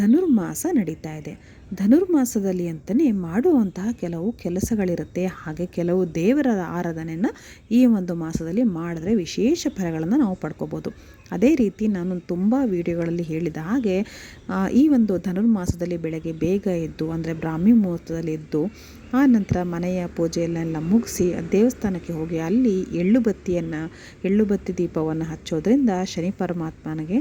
ಧನುರ್ಮಾಸ ನಡೀತಾ ಇದೆ. ಧನುರ್ಮಾಸದಲ್ಲಿ ಅಂತಲೇ ಮಾಡುವಂತಹ ಕೆಲವು ಕೆಲಸಗಳಿರುತ್ತೆ. ಹಾಗೆ ಕೆಲವು ದೇವರ ಆರಾಧನೆಯನ್ನು ಈ ಒಂದು ಮಾಸದಲ್ಲಿ ಮಾಡಿದ್ರೆ ವಿಶೇಷ ಫಲಗಳನ್ನು ನಾವು ಪಡ್ಕೋಬೋದು. ಅದೇ ರೀತಿ ನಾನು ತುಂಬ ವಿಡಿಯೋಗಳಲ್ಲಿ ಹೇಳಿದ ಹಾಗೆ ಈ ಒಂದು ಧನುರ್ಮಾಸದಲ್ಲಿ ಬೆಳಗ್ಗೆ ಬೇಗ ಎದ್ದು, ಅಂದರೆ ಬ್ರಾಹ್ಮಿ ಮುಹೂರ್ತದಲ್ಲಿ ಎದ್ದು, ಆ ನಂತರ ಮನೆಯ ಪೂಜೆಯನ್ನೆಲ್ಲ ಮುಗಿಸಿ, ದೇವಸ್ಥಾನಕ್ಕೆ ಹೋಗಿ ಅಲ್ಲಿ ಎಳ್ಳು ಬತ್ತಿಯನ್ನು ಎಳ್ಳು ಬತ್ತಿ ದೀಪವನ್ನು ಹಚ್ಚೋದ್ರಿಂದ ಶನಿ ಪರಮಾತ್ಮನಿಗೆ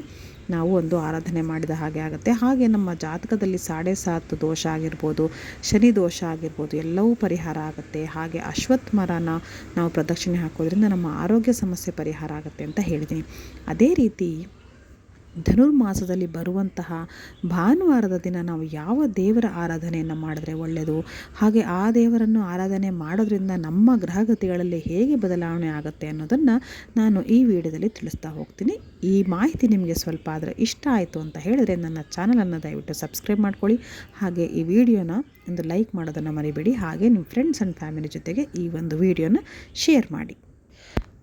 ನಾವು ಒಂದು ಆರಾಧನೆ ಮಾಡಿದ ಹಾಗೆ ಆಗುತ್ತೆ. ಹಾಗೆ ನಮ್ಮ ಜಾತಕದಲ್ಲಿ ಸಾಡೆ ಸಾತ್ ದೋಷ ಆಗಿರ್ಬೋದು, ಶನಿ ದೋಷ ಆಗಿರ್ಬೋದು, ಎಲ್ಲವೂ ಪರಿಹಾರ ಆಗುತ್ತೆ. ಹಾಗೆ ಅಶ್ವತ್ಥ ಮರನ ನಾವು ಪ್ರದಕ್ಷಿಣೆ ಹಾಕೋದ್ರಿಂದ ನಮ್ಮ ಆರೋಗ್ಯ ಸಮಸ್ಯೆ ಪರಿಹಾರ ಆಗುತ್ತೆ ಅಂತ ಹೇಳಿದ್ದೀನಿ. ಅದೇ ರೀತಿ ಧನುರ್ಮಾಸದಲ್ಲಿ ಬರುವಂತಹ ಭಾನುವಾರದ ದಿನ ನಾವು ಯಾವ ದೇವರ ಆರಾಧನೆಯನ್ನು ಮಾಡಿದ್ರೆ ಒಳ್ಳೆಯದು? ಹಾಗೆ ಆ ದೇವರನ್ನು ಆರಾಧನೆ ಮಾಡೋದ್ರಿಂದ ನಮ್ಮ ಗ್ರಹಗತಿಗಳಲ್ಲಿ ಹೇಗೆ ಬದಲಾವಣೆ ಆಗುತ್ತೆ ಅನ್ನೋದನ್ನು ನಾನು ಈ ವಿಡಿಯೋದಲ್ಲಿ ತಿಳಿಸ್ತಾ ಹೋಗ್ತೀನಿ. ಈ ಮಾಹಿತಿ ನಿಮಗೆ ಸ್ವಲ್ಪ ಆದರೆ ಇಷ್ಟ ಆಯಿತು ಅಂತ ಹೇಳಿದ್ರೆ ನನ್ನ ಚಾನಲನ್ನು ದಯವಿಟ್ಟು ಸಬ್ಸ್ಕ್ರೈಬ್ ಮಾಡ್ಕೊಳ್ಳಿ. ಹಾಗೆ ಈ ವಿಡಿಯೋನ ಒಂದು ಲೈಕ್ ಮಾಡೋದನ್ನು ಮರಿಬೇಡಿ. ಹಾಗೆ ನಿಮ್ಮ ಫ್ರೆಂಡ್ಸ್ ಆ್ಯಂಡ್ ಫ್ಯಾಮಿಲಿ ಜೊತೆಗೆ ಈ ಒಂದು ವಿಡಿಯೋನ ಶೇರ್ ಮಾಡಿ.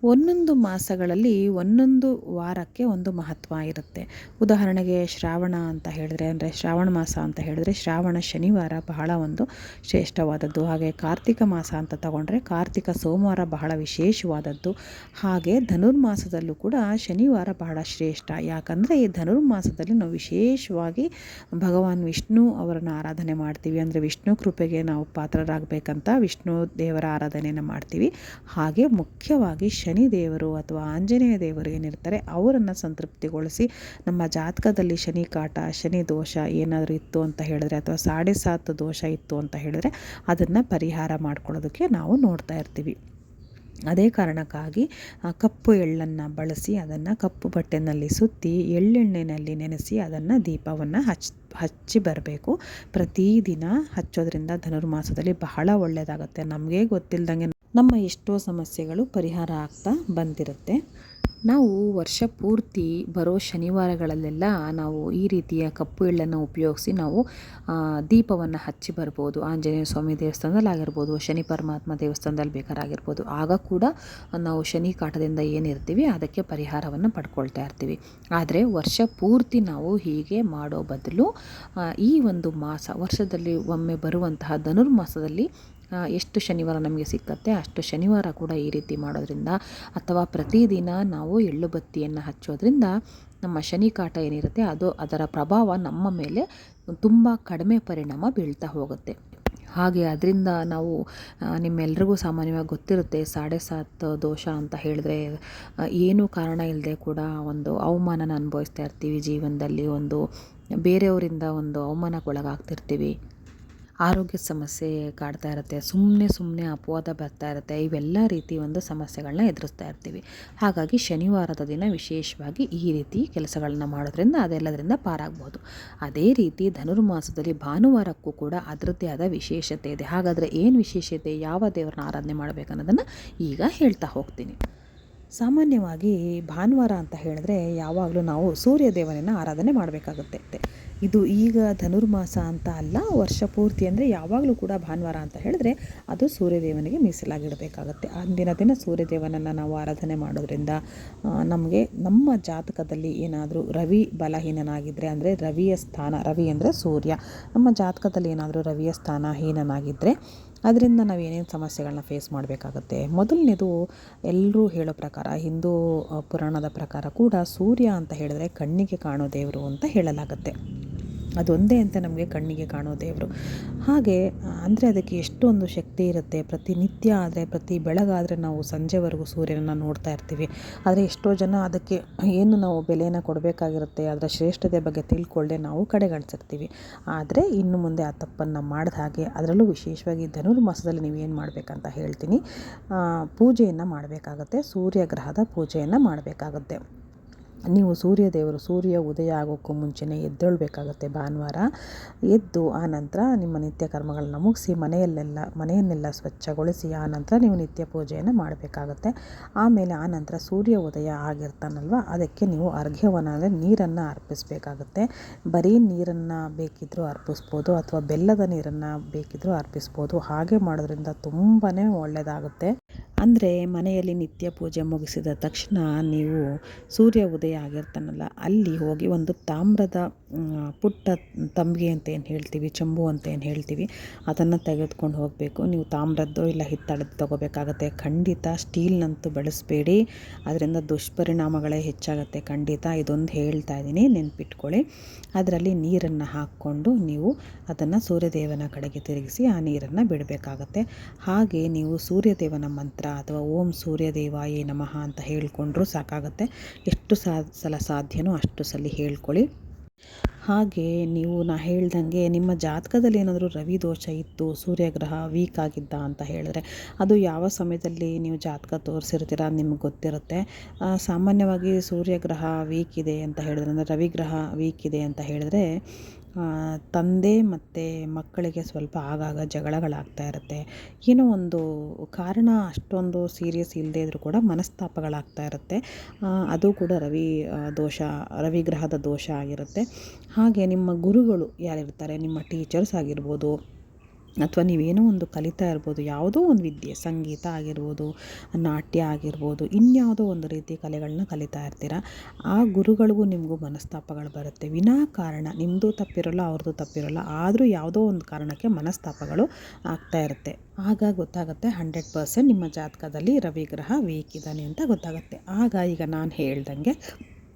ಒಂದೊಂದು ಮಾಸಗಳಲ್ಲಿ ಒಂದೊಂದು ವಾರಕ್ಕೆ ಒಂದು ಮಹತ್ವ ಇರುತ್ತೆ. ಉದಾಹರಣೆಗೆ ಶ್ರಾವಣ ಅಂತ ಹೇಳಿದ್ರೆ, ಅಂದರೆ ಶ್ರಾವಣ ಮಾಸ ಅಂತ ಹೇಳಿದ್ರೆ ಶ್ರಾವಣ ಶನಿವಾರ ಬಹಳ ಒಂದು ಶ್ರೇಷ್ಠವಾದದ್ದು. ಹಾಗೆ ಕಾರ್ತಿಕ ಮಾಸ ಅಂತ ತಗೊಂಡ್ರೆ ಕಾರ್ತಿಕ ಸೋಮವಾರ ಬಹಳ ವಿಶೇಷವಾದದ್ದು. ಹಾಗೆ ಧನುರ್ಮಾಸದಲ್ಲೂ ಕೂಡ ಶನಿವಾರ ಬಹಳ ಶ್ರೇಷ್ಠ. ಯಾಕಂದರೆ ಈ ಧನುರ್ಮಾಸದಲ್ಲಿ ನಾವು ವಿಶೇಷವಾಗಿ ಭಗವಾನ್ ವಿಷ್ಣು ಅವರನ್ನು ಆರಾಧನೆ ಮಾಡ್ತೀವಿ. ಅಂದರೆ ವಿಷ್ಣು ಕೃಪೆಗೆ ನಾವು ಪಾತ್ರರಾಗಬೇಕಂತ ವಿಷ್ಣು ದೇವರ ಆರಾಧನೆಯನ್ನು ಮಾಡ್ತೀವಿ. ಹಾಗೆ ಮುಖ್ಯವಾಗಿ ಶನಿ ಶನಿ ದೇವರು ಅಥವಾ ಆಂಜನೇಯ ದೇವರು ಏನಿರ್ತಾರೆ ಅವರನ್ನು ಸಂತೃಪ್ತಿಗೊಳಿಸಿ ನಮ್ಮ ಜಾತಕದಲ್ಲಿ ಶನಿ ಕಾಟ, ಶನಿ ದೋಷ ಏನಾದರೂ ಇತ್ತು ಅಂತ ಹೇಳಿದ್ರೆ ಅಥವಾ ಸಾಡೆ ಸಾತ್ ದೋಷ ಇತ್ತು ಅಂತ ಹೇಳಿದ್ರೆ ಅದನ್ನು ಪರಿಹಾರ ಮಾಡ್ಕೊಳ್ಳೋದಕ್ಕೆ ನಾವು ನೋಡ್ತಾ ಇರ್ತೀವಿ. ಅದೇ ಕಾರಣಕ್ಕಾಗಿ ಕಪ್ಪು ಎಳ್ಳನ್ನು ಬಳಸಿ ಅದನ್ನು ಕಪ್ಪು ಬಟ್ಟೆನಲ್ಲಿ ಸುತ್ತಿ ಎಳ್ಳೆಣ್ಣೆಯಲ್ಲಿ ನೆನೆಸಿ ಅದನ್ನು ದೀಪವನ್ನು ಹಚ್, ಹಚ್ಚಿ ಬರಬೇಕು. ಪ್ರತಿದಿನ ಹಚ್ಚೋದ್ರಿಂದ ಧನುರ್ಮಾಸದಲ್ಲಿ ಬಹಳ ಒಳ್ಳೆಯದಾಗುತ್ತೆ ನಮಗೆ ಗೊತ್ತಿಲ್ಲದಂಗೆ ನಮ್ಮ ಎಷ್ಟೋ ಸಮಸ್ಯೆಗಳು ಪರಿಹಾರ ಆಗ್ತಾ ಬಂದಿರುತ್ತೆ. ನಾವು ವರ್ಷ ಪೂರ್ತಿ ಬರೋ ಶನಿವಾರಗಳಲ್ಲೆಲ್ಲ ನಾವು ಈ ರೀತಿಯ ಕಪ್ಪು ಎಳ್ಳನ್ನು ಉಪಯೋಗಿಸಿ ನಾವು ದೀಪವನ್ನು ಹಚ್ಚಿ ಬರ್ಬೋದು. ಆಂಜನೇಯ ಸ್ವಾಮಿ ದೇವಸ್ಥಾನದಲ್ಲಿ ಆಗಿರ್ಬೋದು, ಶನಿ ಪರಮಾತ್ಮ ದೇವಸ್ಥಾನದಲ್ಲಿ ಬೇಕಾರಾಗಿರ್ಬೋದು. ಆಗ ಕೂಡ ನಾವು ಶನಿ ಕಾಟದಿಂದ ಏನಿರ್ತೀವಿ ಅದಕ್ಕೆ ಪರಿಹಾರವನ್ನು ಪಡ್ಕೊಳ್ತಾ ಇರ್ತೀವಿ. ಆದರೆ ವರ್ಷ ಪೂರ್ತಿ ನಾವು ಹೀಗೆ ಮಾಡೋ ಬದಲು ಈ ಒಂದು ಮಾಸ, ವರ್ಷದಲ್ಲಿ ಒಮ್ಮೆ ಬರುವಂತಹ ಧನುರ್ಮಾಸದಲ್ಲಿ ಎಷ್ಟು ಶನಿವಾರ ನಮಗೆ ಸಿಕ್ಕತ್ತೆ, ಅಷ್ಟು ಶನಿವಾರ ಕೂಡ ಈ ರೀತಿ ಮಾಡೋದ್ರಿಂದ ಅಥವಾ ಪ್ರತಿದಿನ ನಾವು ಎಳ್ಳು ಬತ್ತಿಯನ್ನು ಹಚ್ಚೋದ್ರಿಂದ ನಮ್ಮ ಶನಿ ಕಾಟ ಏನಿರುತ್ತೆ, ಅದು ಅದರ ಪ್ರಭಾವ ನಮ್ಮ ಮೇಲೆ ತುಂಬ ಕಡಿಮೆ ಪರಿಣಾಮ ಬೀಳ್ತಾ ಹೋಗುತ್ತೆ. ಹಾಗೆ ಅದರಿಂದ ನಾವು ನಿಮ್ಮೆಲ್ರಿಗೂ ಸಾಮಾನ್ಯವಾಗಿ ಗೊತ್ತಿರುತ್ತೆ, ಸಾಡೆ ಸಾತ್ ದೋಷ ಅಂತ ಹೇಳಿದ್ರೆ ಏನೂ ಕಾರಣ ಇಲ್ಲದೆ ಕೂಡ ಒಂದು ಅವಮಾನನ ಅನುಭವಿಸ್ತಾ ಇರ್ತೀವಿ ಜೀವನದಲ್ಲಿ, ಒಂದು ಬೇರೆಯವರಿಂದ ಒಂದು ಅವಮಾನಕ್ಕೊಳಗಾಗ್ತಿರ್ತೀವಿ. ಆರೋಗ್ಯ ಸಮಸ್ಯೆ ಕಾಡ್ತಾ ಇರುತ್ತೆ ಸುಮ್ಮನೆ ಸುಮ್ಮನೆ ಅಪವಾದ ಬರ್ತಾ ಇರುತ್ತೆ, ಇವೆಲ್ಲ ರೀತಿ ಒಂದು ಸಮಸ್ಯೆಗಳನ್ನ ಎದುರಿಸ್ತಾ ಇರ್ತೀವಿ. ಹಾಗಾಗಿ ಶನಿವಾರದ ದಿನ ವಿಶೇಷವಾಗಿ ಈ ರೀತಿ ಕೆಲಸಗಳನ್ನ ಮಾಡೋದ್ರಿಂದ ಅದೆಲ್ಲದರಿಂದ ಪಾರಾಗ್ಬೋದು. ಅದೇ ರೀತಿ ಧನುರ್ಮಾಸದಲ್ಲಿ ಭಾನುವಾರಕ್ಕೂ ಕೂಡ ಅದರದ್ದೇ ಆದ ವಿಶೇಷತೆ ಇದೆ. ಹಾಗಾದರೆ ಏನು ವಿಶೇಷತೆ, ಯಾವ ದೇವರನ್ನ ಆರಾಧನೆ ಮಾಡಬೇಕನ್ನೋದನ್ನು ಈಗ ಹೇಳ್ತಾ ಹೋಗ್ತೀನಿ. ಸಾಮಾನ್ಯವಾಗಿ ಭಾನುವಾರ ಅಂತ ಹೇಳಿದ್ರೆ ಯಾವಾಗಲೂ ನಾವು ಸೂರ್ಯ ದೇವನನ್ನು ಆರಾಧನೆ ಮಾಡಬೇಕಾಗುತ್ತೆ. ಇದು ಈಗ ಧನುರ್ಮಾಸ ಅಂತ ಅಲ್ಲ, ವರ್ಷ ಪೂರ್ತಿ ಅಂದರೆ ಯಾವಾಗಲೂ ಕೂಡ ಭಾನುವಾರ ಅಂತ ಹೇಳಿದ್ರೆ ಅದು ಸೂರ್ಯದೇವನಿಗೆ ಮೀಸಲಾಗಿಡಬೇಕಾಗತ್ತೆ. ಅಂದಿನ ದಿನ ಸೂರ್ಯದೇವನನ್ನು ನಾವು ಆರಾಧನೆ ಮಾಡೋದ್ರಿಂದ ನಮಗೆ ನಮ್ಮ ಜಾತಕದಲ್ಲಿ ಏನಾದರೂ ರವಿ ಬಲಹೀನನಾಗಿದ್ದರೆ ಅಂದರೆ ರವಿಯ ಸ್ಥಾನ, ರವಿ ಅಂದರೆ ಸೂರ್ಯ. ನಮ್ಮ ಜಾತಕದಲ್ಲಿ ಏನಾದರೂ ರವಿಯ ಸ್ಥಾನ ಹೀನನಾಗಿದ್ದರೆ ಅದರಿಂದ ನಾವು ಏನೇನು ಸಮಸ್ಯೆಗಳನ್ನ ಫೇಸ್ ಮಾಡಬೇಕಾಗತ್ತೆ. ಮೊದಲನೇದು ಎಲ್ಲರೂ ಹೇಳೋ ಪ್ರಕಾರ, ಹಿಂದೂ ಪುರಾಣದ ಪ್ರಕಾರ ಕೂಡ ಸೂರ್ಯ ಅಂತ ಹೇಳಿದ್ರೆ ಕಣ್ಣಿಗೆ ಕಾಣೋ ದೇವರು ಅಂತ ಹೇಳಲಾಗುತ್ತೆ. ಅದೊಂದೇ ಅಂತ ನಮಗೆ ಕಣ್ಣಿಗೆ ಕಾಣೋ ದೇವರು. ಹಾಗೆ, ಅಂದರೆ ಅದಕ್ಕೆ ಎಷ್ಟೊಂದು ಶಕ್ತಿ ಇರುತ್ತೆ. ಪ್ರತಿನಿತ್ಯ ಆದರೆ, ಪ್ರತಿ ಬೆಳಗಾದರೆ ನಾವು ಸಂಜೆವರೆಗೂ ಸೂರ್ಯನನ್ನು ನೋಡ್ತಾ ಇರ್ತೀವಿ. ಆದರೆ ಎಷ್ಟೋ ಜನ ಅದಕ್ಕೆ ಏನು ನಾವು ಬೆಲೆಯನ್ನು ಕೊಡಬೇಕಾಗಿರುತ್ತೆ, ಅದರ ಶ್ರೇಷ್ಠತೆ ಬಗ್ಗೆ ತಿಳ್ಕೊಳ್ಳದೆ ನಾವು ಕಡೆಗಣಿಸಿರ್ತೀವಿ. ಆದರೆ ಇನ್ನು ಮುಂದೆ ಆ ತಪ್ಪನ್ನು ಮಾಡಿದ ಹಾಗೆ, ಅದರಲ್ಲೂ ವಿಶೇಷವಾಗಿ ಧನುರ್ಮಾಸದಲ್ಲಿ ನೀವು ಏನು ಮಾಡಬೇಕಂತ ಹೇಳ್ತೀನಿ ಪೂಜೆಯನ್ನು ಮಾಡಬೇಕಾಗತ್ತೆ ಸೂರ್ಯಗ್ರಹದ ಪೂಜೆಯನ್ನು ಮಾಡಬೇಕಾಗುತ್ತೆ. ನೀವು ಸೂರ್ಯ ದೇವರು ಸೂರ್ಯ ಉದಯ ಆಗೋಕ್ಕೂ ಮುಂಚೆನೇ ಎದ್ದೇಳಬೇಕಾಗತ್ತೆ ಭಾನುವಾರ. ಎದ್ದು ಆನಂತರ ನಿಮ್ಮ ನಿತ್ಯ ಕರ್ಮಗಳನ್ನ ಮುಗಿಸಿ ಮನೆಯಲ್ಲೆಲ್ಲ, ಮನೆಯನ್ನೆಲ್ಲ ಸ್ವಚ್ಛಗೊಳಿಸಿ ಆನಂತರ ನೀವು ನಿತ್ಯ ಪೂಜೆಯನ್ನು ಮಾಡಬೇಕಾಗತ್ತೆ. ಆಮೇಲೆ ಆನಂತರ ಸೂರ್ಯ ಉದಯ ಆಗಿರ್ತಾನಲ್ವ, ಅದಕ್ಕೆ ನೀವು ಅರ್ಘ್ಯವನ್ನು ಅಂದರೆ ನೀರನ್ನು ಅರ್ಪಿಸಬೇಕಾಗತ್ತೆ. ಬರೀ ನೀರನ್ನು ಬೇಕಿದ್ದರೂ ಅರ್ಪಿಸ್ಬೋದು ಅಥವಾ ಬೆಲ್ಲದ ನೀರನ್ನು ಬೇಕಿದ್ದರೂ ಅರ್ಪಿಸ್ಬೋದು. ಹಾಗೆ ಮಾಡೋದ್ರಿಂದ ತುಂಬಾ ಒಳ್ಳೆಯದಾಗುತ್ತೆ ಅಂದರೆ ಮನೆಯಲ್ಲಿ ನಿತ್ಯ ಪೂಜೆ ಮುಗಿಸಿದ ತಕ್ಷಣ ನೀವು ಸೂರ್ಯ ಉದಯ ಆಗಿರ್ತಾನಲ್ಲ ಅಲ್ಲಿ ಹೋಗಿ ಒಂದು ತಾಮ್ರದ ಪುಟ್ಟ ತಂಬಿಗೆ ಅಂತ ಏನು ಹೇಳ್ತೀವಿ, ಚಂಬು ಅಂತ ಏನು ಹೇಳ್ತೀವಿ, ಅದನ್ನು ತೆಗೆದುಕೊಂಡು ಹೋಗಬೇಕು. ನೀವು ತಾಮ್ರದ್ದು ಇಲ್ಲ ಹಿತ್ತಾಳದ್ದು ತೊಗೋಬೇಕಾಗತ್ತೆ. ಖಂಡಿತ ಸ್ಟೀಲ್ನಂತೂ ಬಳಸಬೇಡಿ. ಅದರಿಂದ ದುಷ್ಪರಿಣಾಮಗಳೇ ಹೆಚ್ಚಾಗುತ್ತೆ. ಖಂಡಿತ ಇದೊಂದು ಹೇಳ್ತಾ ಇದ್ದೀನಿ. ನೆನ್ಪಿಟ್ಕೊಳ್ಳಿ. ಅದರಲ್ಲಿ ನೀರನ್ನು ಹಾಕ್ಕೊಂಡು ನೀವು ಅದನ್ನು ಸೂರ್ಯದೇವನ ಕಡೆಗೆ ತಿರುಗಿಸಿ ಆ ನೀರನ್ನು ಬಿಡಬೇಕಾಗತ್ತೆ. ಹಾಗೆ ನೀವು ಸೂರ್ಯದೇವನ ಮಂತ್ರ ಅಥವಾ ಓಂ ಸೂರ್ಯದೇವಾಯೇ ನಮಃ ಅಂತ ಹೇಳಿಕೊಂಡ್ರೂ ಸಾಕಾಗುತ್ತೆ. ಎಷ್ಟು ಸಾ ಸಲ ಸಾಧ್ಯನೋ ಅಷ್ಟು ಸಲ ಹೇಳ್ಕೊಳ್ಳಿ. ಹಾಗೆ ನೀವು ನಾ ಹೇಳ್ದಂಗೆ ನಿಮ್ಮ ಜಾತಕದಲ್ಲಿ ಏನಾದರೂ ರವಿ ದೋಷ ಇತ್ತು, ಸೂರ್ಯಗ್ರಹ ವೀಕ್ ಆಗಿದ್ದ ಅಂತ ಹೇಳಿದ್ರೆ ಅದು ಯಾವ ಸಮಯದಲ್ಲಿ ನೀವು ಜಾತಕ ತೋರಿಸಿರ್ತೀರ ನಿಮ್ಗೆ ಗೊತ್ತಿರುತ್ತೆ. ಸಾಮಾನ್ಯವಾಗಿ ಸೂರ್ಯಗ್ರಹ ವೀಕ್ ಇದೆ ಅಂತ ಹೇಳಿದ್ರೆ, ಅಂದರೆ ರವಿಗ್ರಹ ವೀಕ್ ಇದೆ ಅಂತ ಹೇಳಿದ್ರೆ ತಂದೆ ಮತ್ತು ಮಕ್ಕಳಿಗೆ ಸ್ವಲ್ಪ ಆಗಾಗ ಜಗಳಗಳಾಗ್ತಾ ಇರುತ್ತೆ. ಏನೋ ಒಂದು ಕಾರಣ ಅಷ್ಟೊಂದು ಸೀರಿಯಸ್ ಇಲ್ಲದೇ ಇದ್ದರೂ ಕೂಡ ಮನಸ್ತಾಪಗಳಾಗ್ತಾ ಇರುತ್ತೆ. ಅದು ಕೂಡ ರವಿ ದೋಷ, ರವಿಗ್ರಹದ ದೋಷ ಆಗಿರುತ್ತೆ. ಹಾಗೆ ನಿಮ್ಮ ಗುರುಗಳು ಯಾರಿರ್ತಾರೆ? ನಿಮ್ಮ ಟೀಚರ್ಸ್ ಆಗಿರ್ಬೋದು. ಅಥವಾ ನೀವೇನೋ ಒಂದು ಕಲಿತಾ ಇರ್ಬೋದು, ಯಾವುದೋ ಒಂದು ವಿದ್ಯೆ, ಸಂಗೀತ ಆಗಿರ್ಬೋದು, ನಾಟ್ಯ ಆಗಿರ್ಬೋದು, ಇನ್ಯಾವುದೋ ಒಂದು ರೀತಿ ಕಲೆಗಳನ್ನ ಕಲಿತಾ ಇರ್ತೀರ? ಆ ಗುರುಗಳಿಗೂ ನಿಮಗೂ ಮನಸ್ತಾಪಗಳು ಬರುತ್ತೆ. ವಿನಾಕಾರಣ ನಿಮ್ಮದು ತಪ್ಪಿರೋಲ್ಲ, ಅವ್ರದ್ದು ತಪ್ಪಿರೋಲ್ಲ, ಆದರೂ ಯಾವುದೋ ಒಂದು ಕಾರಣಕ್ಕೆ ಮನಸ್ತಾಪಗಳು ಆಗ್ತಾ ಇರುತ್ತೆ. ಆಗ ಗೊತ್ತಾಗುತ್ತೆ ಹಂಡ್ರೆಡ್ ಪರ್ಸೆಂಟ್ ನಿಮ್ಮ ಜಾತಕದಲ್ಲಿ ರವಿಗ್ರಹ ವೀಕ್ ಇದ್ದಾನೆ ಅಂತ ಗೊತ್ತಾಗುತ್ತೆ. ಆಗ ಈಗ ನಾನು ಹೇಳ್ದಂಗೆ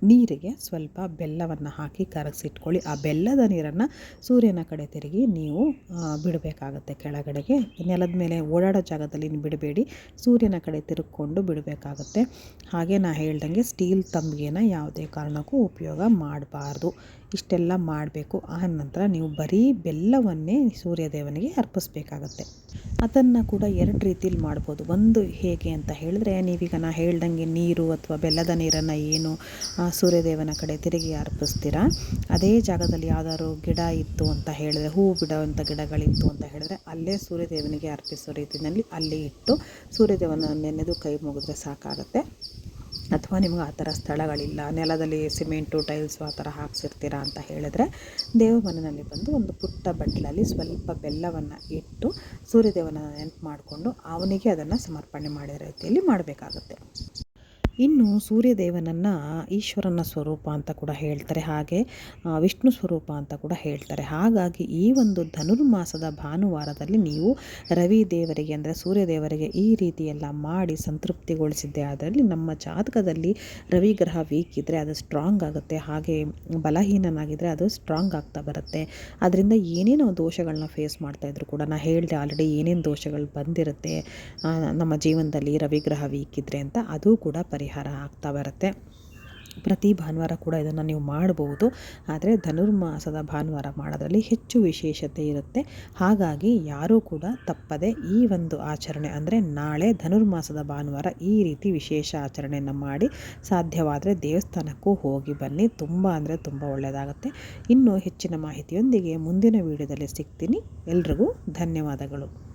ನೀರಿಗೆ ಸ್ವಲ್ಪ ಬೆಲ್ಲವನ್ನು ಹಾಕಿ ಕರಗಿಸಿಟ್ಕೊಳ್ಳಿ. ಆ ಬೆಲ್ಲದ ನೀರನ್ನು ಸೂರ್ಯನ ಕಡೆ ತಿರುಗಿ ನೀವು ಬಿಡಬೇಕಾಗತ್ತೆ ಕೆಳಗಡೆಗೆ. ನೆಲದ ಮೇಲೆ ಓಡಾಡೋ ಜಾಗದಲ್ಲಿ ಬಿಡಬೇಡಿ. ಸೂರ್ಯನ ಕಡೆ ತಿರುಗಿಕೊಂಡು ಬಿಡಬೇಕಾಗತ್ತೆ. ಹಾಗೆ ನಾ ಹೇಳ್ದಂಗೆ ಸ್ಟೀಲ್ ತಂಬಿಗೆನ ಯಾವುದೇ ಕಾರಣಕ್ಕೂ ಉಪಯೋಗ ಮಾಡಬಾರ್ದು. ಇಷ್ಟೆಲ್ಲ ಮಾಡಬೇಕು. ಆ ನಂತರ ನೀವು ಬರೀ ಬೆಲ್ಲವನ್ನೇ ಸೂರ್ಯದೇವನಿಗೆ ಅರ್ಪಿಸ್ಬೇಕಾಗತ್ತೆ. ಅದನ್ನು ಕೂಡ ಎರಡು ರೀತಿಲಿ ಮಾಡ್ಬೋದು. ಒಂದು ಹೇಗೆ ಅಂತ ಹೇಳಿದ್ರೆ, ನೀವೀಗ ನಾ ಹೇಳ್ದಂಗೆ ನೀರು ಅಥವಾ ಬೆಲ್ಲದ ನೀರನ್ನು ಏನು ಸೂರ್ಯದೇವನ ಕಡೆ ತಿರುಗಿ ಅರ್ಪಿಸ್ತೀರಾ? ಅದೇ ಜಾಗದಲ್ಲಿ ಯಾವ್ದಾದ್ರು ಗಿಡ ಇತ್ತು ಅಂತ ಹೇಳಿದ್ರೆ ಹೂವು ಬಿಡುವಂಥ ಗಿಡಗಳಿತ್ತು ಅಂತ ಹೇಳಿದ್ರೆ, ಅಲ್ಲೇ ಸೂರ್ಯದೇವನಿಗೆ ಅರ್ಪಿಸೋ ರೀತಿಯಲ್ಲಿ ಅಲ್ಲಿ ಇಟ್ಟು ಸೂರ್ಯದೇವನ ನೆನೆದು ಕೈ ಮುಗಿದ್ರೆ ಸಾಕಾಗುತ್ತೆ. ಅಥವಾ ನಿಮ್ಗೆ ಆ ಥರ ಸ್ಥಳಗಳಿಲ್ಲ, ನೆಲದಲ್ಲಿ ಸಿಮೆಂಟು, ಟೈಲ್ಸು ಆ ಥರ ಹಾಕ್ಸಿರ್ತೀರಾ ಅಂತ ಹೇಳಿದ್ರೆ ದೇವಮನೆಯಲ್ಲಿ ಬಂದು ಒಂದು ಪುಟ್ಟ ಬಟ್ಟಲಲ್ಲಿ ಸ್ವಲ್ಪ ಬೆಲ್ಲವನ್ನು ಇಟ್ಟು ಸೂರ್ಯದೇವನ ನೆನಪು ಮಾಡಿಕೊಂಡು ಅವನಿಗೆ ಅದನ್ನು ಸಮರ್ಪಣೆ ಮಾಡಿದ ರೀತಿಯಲ್ಲಿ ಮಾಡಬೇಕಾಗುತ್ತೆ. ಇನ್ನು ಸೂರ್ಯದೇವನನ್ನು ಈಶ್ವರನ ಸ್ವರೂಪ ಅಂತ ಕೂಡ ಹೇಳ್ತಾರೆ. ಹಾಗೆ ವಿಷ್ಣು ಸ್ವರೂಪ ಅಂತ ಕೂಡ ಹೇಳ್ತಾರೆ. ಹಾಗಾಗಿ ಈ ಒಂದು ಧನುರ್ಮಾಸದ ಭಾನುವಾರದಲ್ಲಿ ನೀವು ರವಿ ದೇವರಿಗೆ ಅಂದರೆ ಸೂರ್ಯದೇವರಿಗೆ ಈ ರೀತಿಯೆಲ್ಲ ಮಾಡಿ ಸಂತೃಪ್ತಿಗೊಳಿಸಿದ್ದೆ ಅದರಲ್ಲಿ ನಮ್ಮ ಜಾತಕದಲ್ಲಿ ರವಿ ಗ್ರಹ ವೀಕ್ ಇದ್ದರೆ ಅದು ಸ್ಟ್ರಾಂಗ್ ಆಗುತ್ತೆ. ಹಾಗೆ ಬಲಹೀನನಾಗಿದ್ದರೆ ಅದು ಸ್ಟ್ರಾಂಗ್ ಆಗ್ತಾ ಬರುತ್ತೆ. ಅದರಿಂದ ಏನೇನೋ ದೋಷಗಳನ್ನ ಫೇಸ್ ಮಾಡ್ತಾಯಿದ್ರು ಕೂಡ ನಾನು ಹೇಳಿದೆ ಆಲ್ರೆಡಿ ಏನೇನು ದೋಷಗಳು ಬಂದಿರುತ್ತೆ ನಮ್ಮ ಜೀವನದಲ್ಲಿ ರವಿಗ್ರಹ ವೀಕ್ ಇದ್ದರೆ ಅಂತ, ಅದು ಕೂಡ ಪರಿಹಾರ ಪರಿಹಾರ ಆಗ್ತಾ ಬರುತ್ತೆ. ಪ್ರತಿ ಭಾನುವಾರ ಕೂಡ ಇದನ್ನು ನೀವು ಮಾಡಬಹುದು ಆದರೆ ಧನುರ್ಮಾಸದ ಭಾನುವಾರ ಮಾಡೋದರಲ್ಲಿ ಹೆಚ್ಚು ವಿಶೇಷತೆ ಇರುತ್ತೆ. ಹಾಗಾಗಿ ಯಾರೂ ಕೂಡ ತಪ್ಪದೆ ಈ ಒಂದು ಆಚರಣೆ ಅಂದರೆ ನಾಳೆ ಧನುರ್ಮಾಸದ ಭಾನುವಾರ ಈ ರೀತಿ ವಿಶೇಷ ಆಚರಣೆಯನ್ನು ಮಾಡಿ ಸಾಧ್ಯವಾದರೆ ದೇವಸ್ಥಾನಕ್ಕೂ ಹೋಗಿ ಬನ್ನಿ. ತುಂಬ ಅಂದರೆ ತುಂಬ ಒಳ್ಳೆಯದಾಗುತ್ತೆ ಇನ್ನೂ ಹೆಚ್ಚಿನ ಮಾಹಿತಿಯೊಂದಿಗೆ ಮುಂದಿನ ವಿಡಿಯೋದಲ್ಲಿ ಸಿಗ್ತೀನಿ. ಎಲ್ರಿಗೂ ಧನ್ಯವಾದಗಳು.